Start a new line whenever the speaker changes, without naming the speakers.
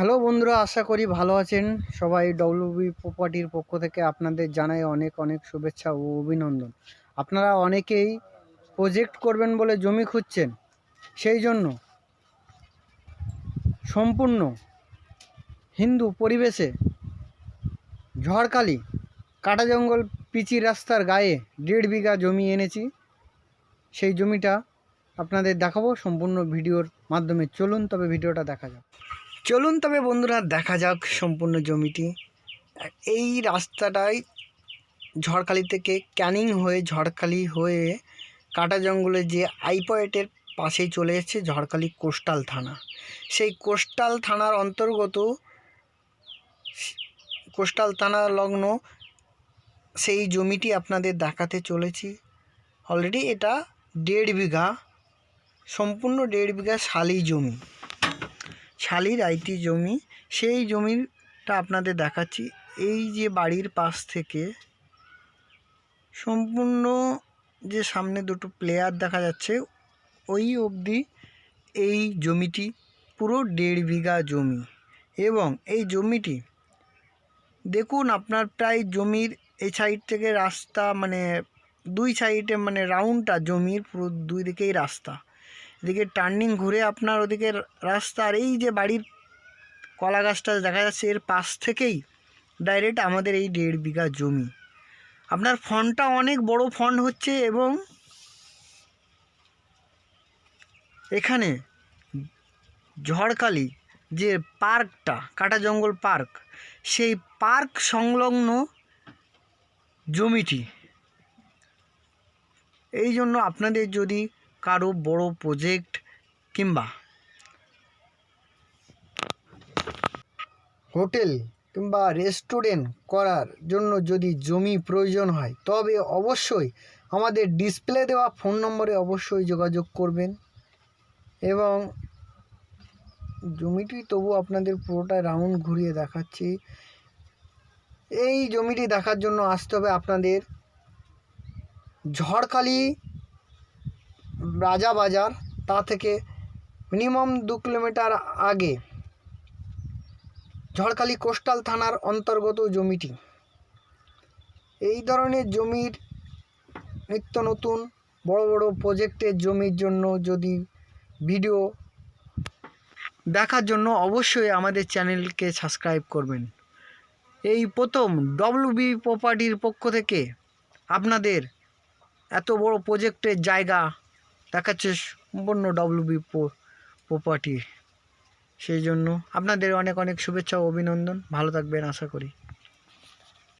Hello বন্ধুরা, আশা করি ভালো আছেন। সবাই ডব্লিউবি প্রপার্টির পক্ষ থেকে আপনাদের জানাই অনেক অনেক শুভেচ্ছা ও অভিনন্দন। আপনারা অনেকেই প্রজেক্ট করবেন বলে জমি খুঁজছেন, সেই জন্য সম্পূর্ণ হিন্দু পরিবেশে ঝড়খালি, কাটা জঙ্গল, পিচি রাস্তার গায়ে দেড় বিঘা জমি এনেছি। সেই জমিটা আপনাদের দেখাবো, সম্পূর্ণ ভিডিওর মাধ্যমে। চলুন তবে ভিডিওটা দেখা যাক। চলুন তবে বন্ধুরা, দেখা যাক সম্পূর্ণ জমিটি। এই রাস্তাটাই ঝড়খালি থেকে ক্যানিং হয়ে, ঝড়খালি হয়ে কাটা জঙ্গলে যে আইপয়েটের পাশেই চলে এসেছে ঝড়খালি কোস্টাল থানা। সেই কোস্টাল থানার অন্তর্গত কোস্টাল থানা লগ্ন, সেই জমিটি আপনাদের দেখাতে চলেছি। অলরেডি এটা দেড় বিঘা, সম্পূর্ণ দেড় বিঘা শালি জমি। শালির আইটি জমি, সেই জমিটা আপনাদের দেখাচ্ছি। এই যে বাড়ির পাশ থেকে সম্পূর্ণ যে সামনে দুটো প্লেয়ার দেখা যাচ্ছে, ওই অবধি এই জমিটি পুরো দেড় বিঘা জমি। এবং এই জমিটি, দেখুন আপনার প্রায় জমির এই সাইড থেকে রাস্তা মানে দুই সাইডে মানে রাউন্ডটা জমির পুরো দুই দিকেই রাস্তা। এদিকে টার্নিং ঘুরে আপনার ওদিকে রাস্তা আর এই যে বাড়ির কলা গাছটা দেখা যাচ্ছে, এর পাশ থেকেই ডাইরেক্ট আমাদের এই দেড় বিঘা জমি। আপনার ফন্টটা অনেক বড় ফন্ট হচ্ছে এবং এখানে ঝড়খালি যে পার্কটা, কাটা জঙ্গল পার্ক, সেই পার্ক সংলগ্ন জমিটি। এই জন্য আপনাদের যদি কারও বড় প্রজেক্ট কিংবা? হোটেল কিংবা রেস্টুরেন্ট করার জন্য যদি জমি প্রয়োজন হয়, তবে অবশ্যই আমাদের ডিসপ্লে দেওয়া ফোন নম্বরে অবশ্যই যোগাযোগ করবেন। এবং জমিটি তবু আপনাদের পুরোটা রাউন্ড ঘুরিয়ে দেখাচ্ছি। এই জমিটি দেখার জন্য আসতে হবে আপনাদের ঝড়খালি রাজা বাজার, তা থেকে মিনিমাম দু কিলোমিটার আগে ঝড়খালি কোস্টাল থানার অন্তর্গত জমিটি। এই ধরনের জমির নিত্য নতুন বড় বড় প্রজেক্টের জমির জন্য যদি ভিডিও দেখার জন্য অবশ্যই আমাদের চ্যানেলকে সাবস্ক্রাইব করবেন। এই প্রথম ডব্লিউবি প্রপার্টির পক্ষ থেকে আপনাদের এত বড় প্রজেক্টের জায়গা দেখাচ্ছে সম্পূর্ণ ডব্লিউবি প্রপার্টি সেই জন্য আপনাদের অনেক অনেক শুভেচ্ছা ও অভিনন্দন। ভালো থাকবেন, আশা করি।